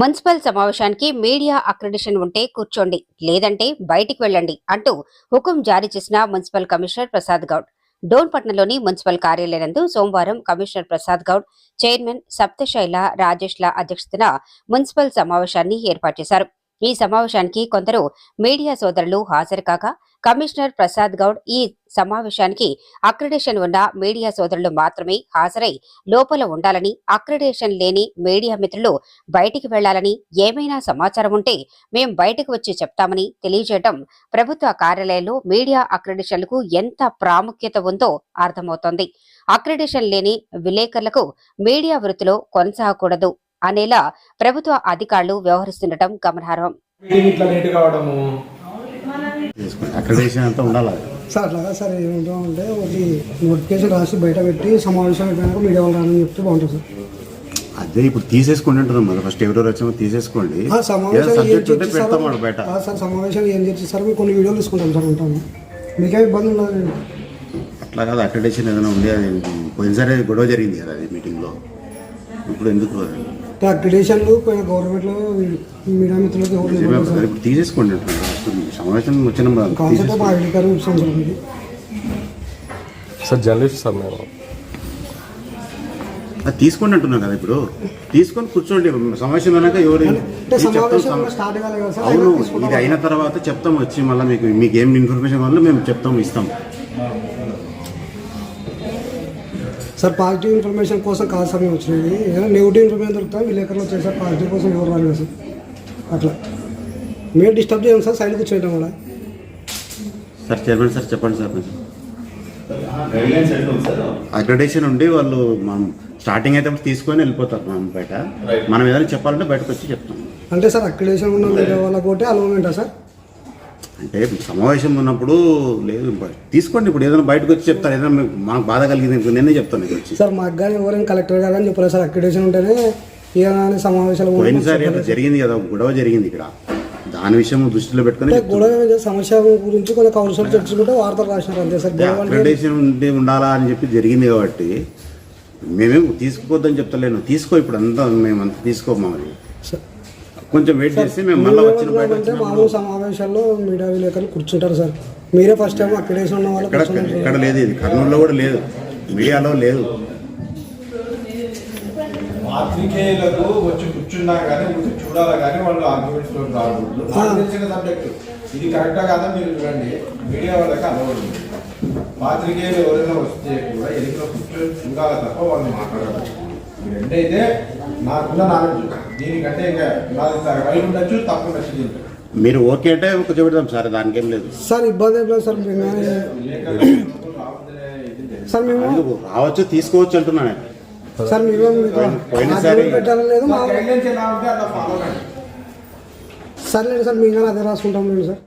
Municipal సమావేశానికి media accreditation ఉంటే కూర్చోండి లేదంటే బయటికి వెళ్ళండి అంటూ హుకుం జారీ చేసిన మున్సిపల్ కమిషనర్ ప్రసాద్ గౌడ్. డోన్పట్నంలోని మున్సిపల్ కార్యాలయం సోమవారం కమిషనర్ ప్రసాద్ గౌడ్ చైర్మన్ సప్తశైల రాజేష్ల అధ్యక్షతన మున్సిపల్ సమావేశాన్ని ఏర్పాటు చేశారు. ఈ సమావేశానికి కొందరు మీడియా సోదరులు హాజరు కాక కమిషనర్ ప్రసాద్ గౌడ్ ఈ సమావేశానికి అక్రిడేషన్ ఉన్న మీడియా సోదరులు మాత్రమే హాజరై లోపల ఉండాలని అక్రిడేషన్ లేని మీడియా మిత్రులు బయటికి వెళ్ళాలని ఏమైనా సమాచారం ఉంటే మేం బయటకు వచ్చి చెప్తామని తెలియజేయడం ప్రభుత్వ కార్యాలయంలో మీడియా అక్రిడేషన్లకు ఎంత ప్రాముఖ్యత ఉందో అర్థమవుతోంది. అక్రిడేషన్ లేని విలేకరులకు మీడియా వృత్తిలో కొనసాగకూడదు. అనేలా ప్రభుత్వ అధికారులు వ్యవహరిస్తుండటం గమనార్హం. అక్రిడేషన్ అంతా ఉండాలి? సార్ అట్లాగా సార్ ఏమంటామంటే ఒకటి నోటిఫికేషన్ రాసి బయట పెట్టి సమావేశం అయిపోయినాక మీడియా వాళ్ళు రాని చెప్తే బాగుంటుంది సార్. అదే ఇప్పుడు తీసేసుకోండి అంటున్నాం మరి ఫస్ట్ ఎవరెవరు వచ్చామో తీసేసుకోండి. ఆ సమావేశం బయట. సార్ సమావేశం ఏం చర్చిస్తారో మేము కొన్ని వీడియోలు తీసుకుంటాం సార్ ఉంటాము మీకే ఇబ్బంది ఉండదు అట్లా కాదు అక్రిడేషన్ ఏదైనా ఉంది అది పోయినసారి గొడవ జరిగింది కదా అది మీటింగ్లో. ఇప్పుడు ఎందుకు? అక్రిడేషన్లు పోయిన గవర్నమెంట్లో మీడియా మిత్రులకు ఇప్పుడు తీసేసుకోండి సమావేశం వచ్చిన కాన్సెప్ట్ మా సార్ జర్నలిస్ట్ సార్ మేము అది తీసుకోండి అంటున్నాం కదా ఇప్పుడు. తీసుకొని కూర్చోండి. సమావేశం అయినాక ఎవరు అవును అయినా ఇది. అయిన తర్వాత చెప్తాం. వచ్చి మళ్ళీ మీకు మీకు ఏం ఇన్ఫర్మేషన్ కావాలో మేము చెప్తాం ఇస్తాం. సార్ పాజిటివ్ ఇన్ఫర్మేషన్ కోసం కాదు సార్ మేము వచ్చినది ఏదైనా నెగిటివ్ ఇన్ఫర్మేషన్ దొరుకుతాయి విలేకరులు వచ్చాయి సార్ పాజిటివ్ కోసం ఎవరు రాలేదు సార్. అట్లా. మేము డిస్టర్బ్ చేయం సార్ సైడ్కి వచ్చేయడం కూడా సార్ చైర్మన్ సార్ చెప్పండి సార్ అక్రిడేషన్ ఉండి వాళ్ళు మనం స్టార్టింగ్ అయితే తీసుకొని వెళ్ళిపోతారు మనం బయట. మనం ఏదైనా చెప్పాలంటే బయటకు వచ్చి చెప్తాం. అంటే సార్ అక్రిడేషన్ ఉన్న వాళ్ళకి ఒకటి అలవమెంటా సార్? అంటే సమావేశం ఉన్నప్పుడు లేదు తీసుకోండి ఇప్పుడు ఏదైనా బయటకు వచ్చి చెప్తారు ఏదైనా మీకు- మనకు బాధ కలిగింది నేనే చెప్తాను వచ్చి. సార్ మాకు కానీ ఎవరైనా కలెక్టర్ గారు అని చెప్పలేదు సార్ అక్రిడేషన్ ఉంటేనే ఏదైనా సమావేశాలు పోయినసారి జరిగింది కదా గొడవ జరిగింది ఇక్కడ. దాని విషయం దృష్టిలో పెట్టుకొని గొడవ? సమస్య గురించి కొంచెం కౌన్సిల్ చర్చించుకుంటే వార్తలు రాసినారు అంతే సార్. అక్రిడేషన్ ఉండి ఉండాలా అని చెప్పి జరిగింది కాబట్టి మేమేం తీసుకుపోద్దని చెప్తలేను. తీసుకో ఇప్పుడు అంతా మేము అంత తీసుకోమా మరి సార్, కొంచెం వెయిట్ చేసి మేము మళ్ళీ వచ్చిన బయట అంటే మామూలు సమావేశాల్లో మీడియా విలేకరులు కూర్చుంటారు సార్. మీరే ఫస్ట్ టైం అక్రిడేషన్ ఉన్న వాళ్ళు ఎక్కడ లేదు ఇది కర్నూలులో కూడా లేదు. మీడియాలో లేదు. పాత్రికేయులకు వచ్చి కూర్చున్నా కానీ వచ్చి చూడాలా కానీ వాళ్ళు ఆర్గ్యుమెంట్స్లో రాకూడదు నాకు తెలిసిన సబ్జెక్టు ఇది కరెక్టా కాదా మీరు చూడండి. మీడియా వాళ్ళకి అలవాటు పాత్రికేయులు ఎవరైనా వస్తే కూడా ఎదుగులో కూర్చొని చూడాలి తప్ప వాళ్ళు మాట్లాడాలి నాకున్న నాలెడ్జ్ దీనికంటే ఇంకా నాది ఉండొచ్చు తప్పు ఉండొచ్చు. మీరు ఓకే అంటే కూర్చోబెడతాం సార్ దానికేం లేదు సార్ ఇబ్బంది ఏం లేదు సార్. సార్ మేము? రావచ్చు తీసుకోవచ్చు అంటున్నాను నేను. సార్ మేము పోయినసారి- పెట్టాలని లేదు సర్లేదు సార్ మేము కానీ అదే రాసుకుంటాం లేదు సార్